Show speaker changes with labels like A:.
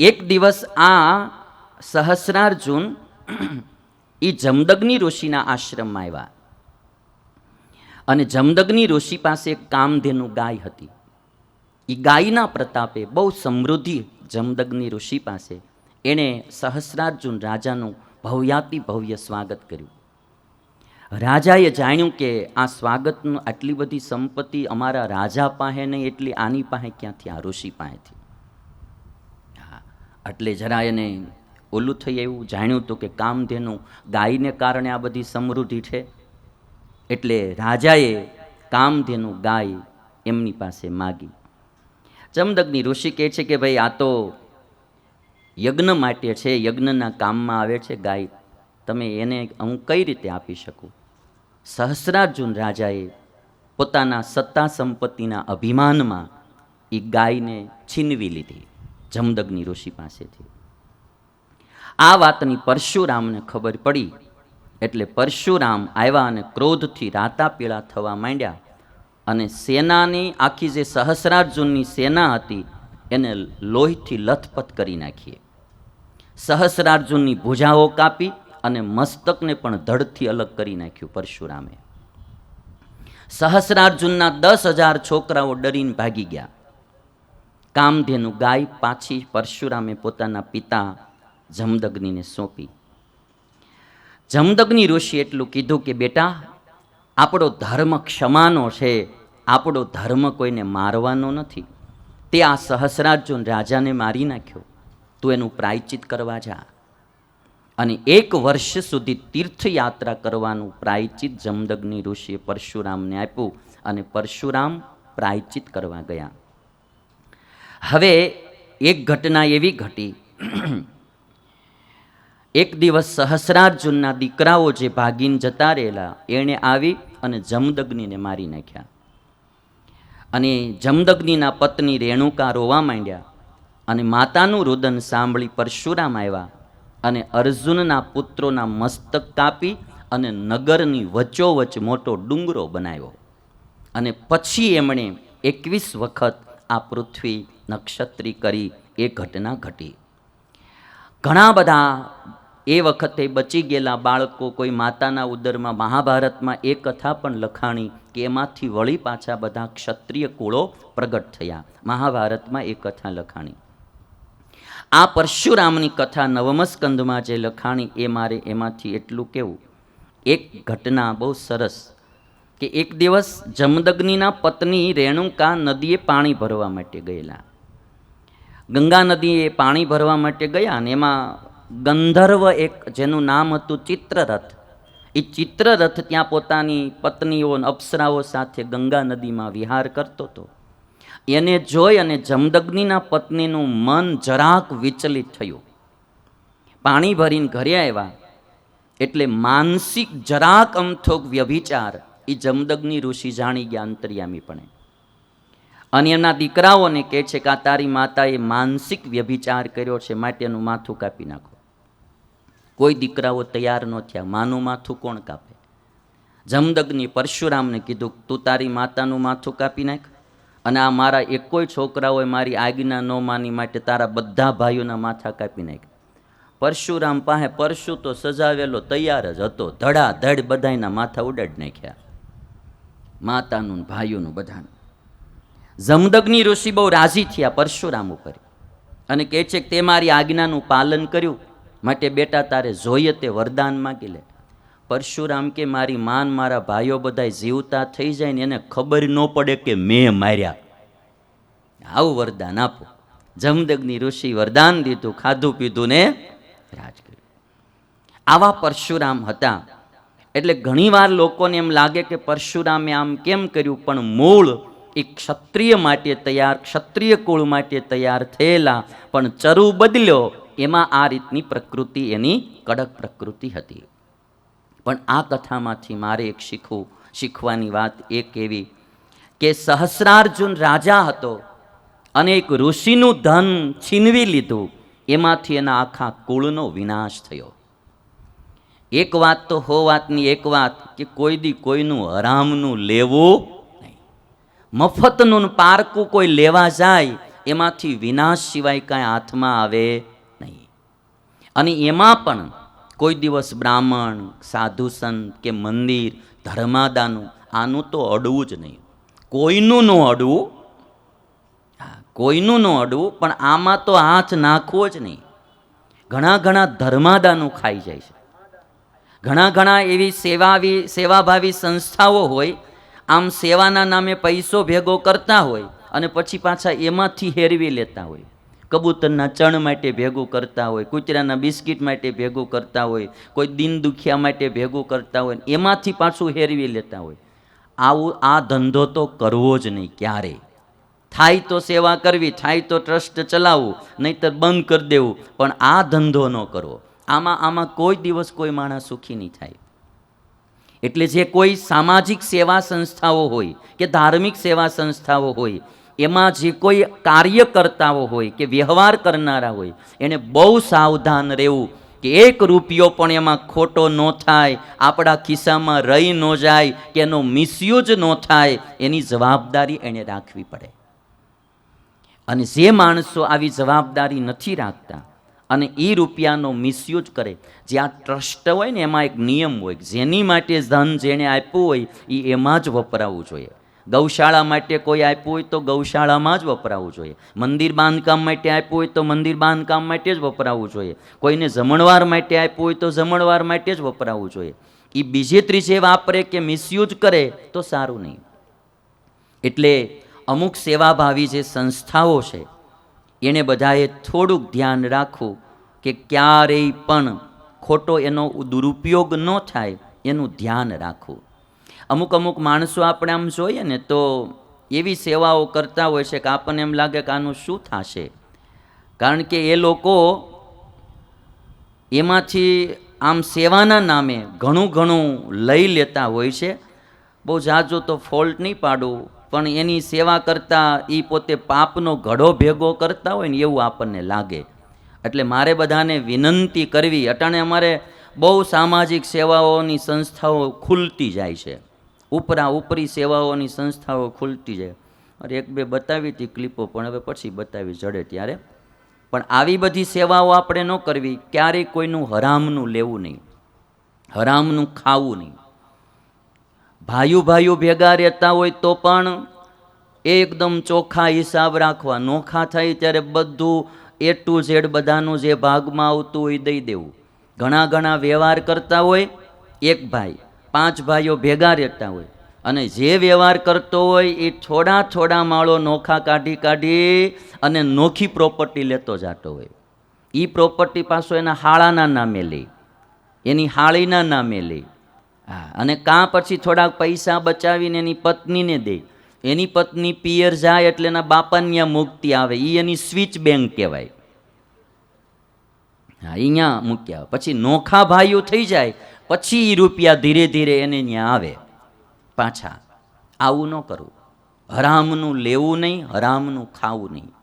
A: એક દિવસ આ સહસ્રાર્જુન એ જમદગ્નિ ઋષિના આશ્રમમાં આવ્યા. અને જમદગ્નિ ઋષિ પાસે એક કામધેનુ ગાય હતી. એ ગાયના પ્રતાપે બહુ સમૃદ્ધિ જમદગ્નિ ઋષિ પાસે એણે સહસ્રાર્જુન રાજાનું ભવ્યાતિ ભવ્ય સ્વાગત કર્યું. રાજાએ જાણ્યું કે આ સ્વાગતનું આટલી બધી સંપત્તિ અમારા રાજા પાસે નહીં એટલી આની પાસે ક્યાંથી આ ઋષિ પાસેથી એટલે જરા એને ઓલું થઈ એવું જાણ્યું હતું કે કામધેનું ગાયને કારણે આ બધી સમૃદ્ધિ છે. એટલે રાજાએ કામધેનુ ગાય એમની પાસે માગી. ચમદગ્નિ ઋષિ કહે છે કે ભાઈ આ તો યજ્ઞ માટે છે, યજ્ઞના કામમાં આવે છે ગાય. તમે એને હું કઈ રીતે આપી શકું? સહસ્રાર્જુન રાજાએ પોતાના સત્તા સંપત્તિના અભિમાનમાં એ ગાયને છીનવી લીધી. જમદગ્નિ ઋષિ પાસેથી. આ વાતની પરશુરામને ખબર પડી એટલે પરશુરામ આવ્યા અને ક્રોધથી રાતા પીળા થવા માંડ્યા અને સેનાની આખી જે સહસ્રાર્જુનની સેના હતી એને લોહીથી લથપથ કરી નાખીએ સહસ્રાર્જુનની ભુજાઓ કાપી અને મસ્તકને પણ ધડથી અલગ કરી નાખ્યું પરશુરામે. સહસ્રાર્જુનના દસ હજાર છોકરાઓ ડરીને ભાગી ગયા. કામધેનુ ગાય પાછી પરશુરામે પોતાના પિતા જમદગ્નિને સોંપી. જમદગ્નિ ઋષિ એટલું કીધું કે, બેટા, આપણો ધર્મ ક્ષમાનો છે. આપણો ધર્મ કોઈને મારવાનો નથી. તે આ સહસ્રાર્જુન રાજાને મારી નાખ્યો. તું એનું પ્રાયચિત કરવા જા. અને એક વર્ષ સુધી તીર્થયાત્રા કરવાનું પ્રાયચિત જમદગ્નિ ઋષિએ પરશુરામને આપ્યું અને પરશુરામ પ્રાયચિત કરવા ગયા. હવે એક ઘટના એવી ઘટી. એક દિવસ સહસ્રાર્જુનના દીકરાઓ જે ભાગીને જતા રહેલા, એણે આવી અને જમદગ્નિને મારી નાખ્યા. અને જમદગ્નિના પત્ની રેણુકા રોવા માંડ્યા અને માતાનું રુદન સાંભળી પરશુરામ આવ્યા અને અર્જુનના પુત્રોના મસ્તક કાપી અને નગરની વચ્ચોવચ મોટો ડુંગરો બનાવ્યો. અને પછી એમણે એકવીસ વખત આ પૃથ્વી નક્ષત્રી કરી, એ ઘટના ઘટી. ઘણા બધા એ વખતે બચી ગયેલા બાળકો કોઈ માતાના ઉદરમાં મહાભારતમાં એ કથા પણ લખાણી કે એમાંથી વળી પાછા બધા ક્ષત્રિય કુળો પ્રગટ થયા. મહાભારતમાં એ કથા લખાણી. આ પરશુરામની કથા નવમસ્કંદમાં જે લખાણી, એ મારે એમાંથી એટલું કેવું. એક ઘટના બહુ સરસ કે એક દિવસ જમદગ્નિના પત્ની રેણુકા નદીએ પાણી ભરવા માટે ગયેલા. ગંગા નદીએ પાણી ભરવા માટે ગયા અને એમાં ગંધર્વ એક, જેનું નામ હતું ચિત્રરથ. એ ચિત્રરથ ત્યાં પોતાની પત્નીઓ અપ્સરાઓ સાથે ગંગા નદીમાં વિહાર કરતો હતો. એને જોઈ અને જમદગ્નિના પત્નીનું મન જરાક વિચલિત થયું. પાણી ભરીને ઘરે આવ્યા. એટલે માનસિક જરાક અમથોક વ્યભિચાર એ જમદગ્નિ ઋષિ જાણી ગયા અંતર્યામીપણે અને એમના દીકરાઓને કહે છે કે આ તારી માતાએ માનસિક વ્યભિચાર કર્યો છે, માટે એનું માથું કાપી નાખો. કોઈ દીકરાઓ તૈયાર ન થયા, માનું માથું કોણ કાપે? જમદગ્નિ પરશુરામને કીધું તું તારી માતાનું માથું કાપી નાખ અને આ મારા એકોય છોકરાઓએ મારી આજ્ઞા ન માની માટે તારા બધા ભાઈઓના માથા કાપી નાખ. પરશુરામ પાસે પરશુ તો સજાવેલો તૈયાર જ હતો. ધડા ધડ બધાયના માથા ઉડાડી નાખ્યા. માતાનું ભાઈઓનું બધાનું. જમદગ્નિ ઋષિ બહુ રાજી થયા પરશુરામ ઉપર. અને કહે છે કે તે મારી આજ્ઞાનું પાલન કર્યું. માટે બેટા તારે જોઈએ તે વરદાન માગી લે. પરશુરામ કે મારી માન મારા ભાઈઓ બધા જીવતા થઈ જાય ને એને ખબર ન પડે કે મેં માર્યા. આવું વરદાન આપો. જમદગ્નિ ઋષિ વરદાન દીધું, ખાધું પીધું ને રાજ કર્યું. આવા પરશુરામ હતા. એટલે ઘણીવાર લોકોને એમ લાગે કે પરશુરામે આમ કેમ કર્યું? પણ મૂળ એ ક્ષત્રિય માટે તૈયાર, ક્ષત્રિય કુળ માટે તૈયાર થયેલા, પણ ચરુ બદલ્યો. એમાં આ રીતની પ્રકૃતિ, એની કડક પ્રકૃતિ હતી. પણ આ કથામાંથી મારે એક શીખવું, શીખવાની વાત એક એવી કે સહસ્રાર્જુન રાજા હતો અને એક ઋષિનું ધન છીનવી લીધું. એમાંથી એના આખા કુળનો વિનાશ થયો. એક વાત તો હો વાતની એક વાત કે કોઈ દી કોઈનું હરામનું લેવું નહીં. મફતનું પારકું કોઈ લેવા જાય, એમાંથી વિનાશ સિવાય કાંઈ હાથમાં આવે નહીં. અને એમાં પણ કોઈ દિવસ બ્રાહ્મણ, સાધુ સંત કે મંદિર, ધર્માદાનું, આનું તો અડવું જ નહીં. કોઈનું ન અડવું. કોઈનું ન અડવું, પણ આમાં તો હાથ નાખવો જ નહીં. ઘણા ઘણા ધર્માદાનું ખાઈ જાય છે. ઘણા ઘણા એવી સેવાવી, સેવાભાવી સંસ્થાઓ હોય, આમ સેવાના નામે પૈસો ભેગો કરતા હોય અને પછી પાછા એમાંથી હેરવી લેતા હોય. કબૂતરના ચણ માટે ભેગું કરતા હોય, કૂતરાના બિસ્કિટ માટે ભેગું કરતા હોય, કોઈ દિન દુખિયા માટે ભેગું કરતા હોય, એમાંથી પાછું હેરવી લેતા હોય. આવું, આ ધંધો તો કરવો જ નહીં ક્યારેય થાય તો સેવા કરવી, થાય તો ટ્રસ્ટ ચલાવવું, નહીંતર બંધ કરી દેવું, પણ આ ધંધો ન કરવો. આમાં આમાં કોઈ દિવસ કોઈ માણસ સુખી નહીં થાય. એટલે જે કોઈ સામાજિક સેવા સંસ્થાઓ હોય કે ધાર્મિક સેવા સંસ્થાઓ હોય, એમાં જે કોઈ કાર્યકર્તાઓ હોય કે વ્યવહાર કરનારા હોય, એને બહુ સાવધાન રહેવું કે એક રૂપિયો પણ એમાં ખોટો ન થાય, આપણા ખિસ્સામાં રહી ન જાય, કે એનો મિસયુઝ ન થાય, એની જવાબદારી એણે રાખવી પડે. અને જે માણસો આવી જવાબદારી નથી રાખતા અને એ રૂપિયાનો મિસયુઝ કરે. જે આ ટ્રસ્ટ હોય ને, એમાં એક નિયમ હોય જેની માટે ધન જેણે આપ્યું હોય એ એમાં જ વપરાવવું જોઈએ. ગૌશાળા માટે કોઈ આપ્યું હોય તો ગૌશાળામાં જ વપરાવવું જોઈએ. મંદિર બાંધકામ માટે આપ્યું હોય તો મંદિર બાંધકામ માટે જ વપરાવવું જોઈએ. કોઈને જમણવાર માટે આપ્યું હોય તો જમણવાર માટે જ વપરાવવું જોઈએ. એ બીજે ત્રીજે વાપરે કે મિસયુઝ કરે તો સારું નહીં. એટલે અમુક સેવાભાવી જે સંસ્થાઓ છે એને બધાએ થોડુંક ધ્યાન રાખવું કે ક્યારેય પણ ખોટો એનો દુરુપયોગ ન થાય એનું ધ્યાન રાખવું. અમુક અમુક માણસો આપણે આમ જોઈએ ને તો એવી સેવાઓ કરતા હોય છે કે આપણને એમ લાગે કે આનું શું થશે. કારણ કે એ લોકો એમાંથી આમ સેવાના નામે ઘણું ઘણું લઈ લેતા હોય છે. બહુ જાજો તો ફોલ્ટ નહીં પાડું. પણ એની સેવા કરતાં એ પોતે પાપનો ઘડો ભેગો કરતા હોય ને એવું આપણને લાગે. એટલે મારે બધાને વિનંતી કરવી, અટાણે અમારે બહુ સામાજિક સેવાઓની સંસ્થાઓ ખુલતી જાય છે. ઉપરા ઉપરી સેવાઓની સંસ્થાઓ ખુલતી જાય. અરે એક બે બતાવી હતી ક્લિપો, પણ હવે પછી બતાવી જડે ત્યારે. પણ આવી બધી સેવાઓ આપણે ન કરવી, ક્યારેય કોઈનું હરામનું લેવું નહીં. હરામનું ખાવું નહીં. ભાઈઓ ભાઈઓ ભેગા રહેતા હોય તો પણ એકદમ ચોખ્ખા હિસાબ રાખવા. નોખા થાય ત્યારે બધું એ ટુ ઝેડ બધાનું જે ભાગમાં આવતું હોય દઈ દેવું. ઘણા ઘણા વ્યવહાર કરતા હોય એક ભાઈ, પાંચ ભાઈઓ ભેગા રહેતા હોય અને જે વ્યવહાર કરતો હોય એ થોડા થોડા માળો નોખા કાઢી કાઢી અને નોખી પ્રોપર્ટી લેતો જતો હોય. એ પ્રોપર્ટી પાછો એના હાળાના નામે લે. એની હાળીના નામે લે. હા, અને કાં પછી થોડાક પૈસા બચાવીને એની પત્નીને દે. એની પત્ની પિયર જાય એટલે એના બાપાની ત્યાં મુક્તિ આવે. એ એની સ્વિચ બેંક કહેવાય. હા અહીંયા મૂક્યા પછી નોખા ભાઈઓ થઈ જાય, પછી એ રૂપિયા ધીરે ધીરે એને ત્યાં આવે. પાછા આવું ન કરવું. હરામનું લેવું નહીં, હરામનું ખાવું નહીં.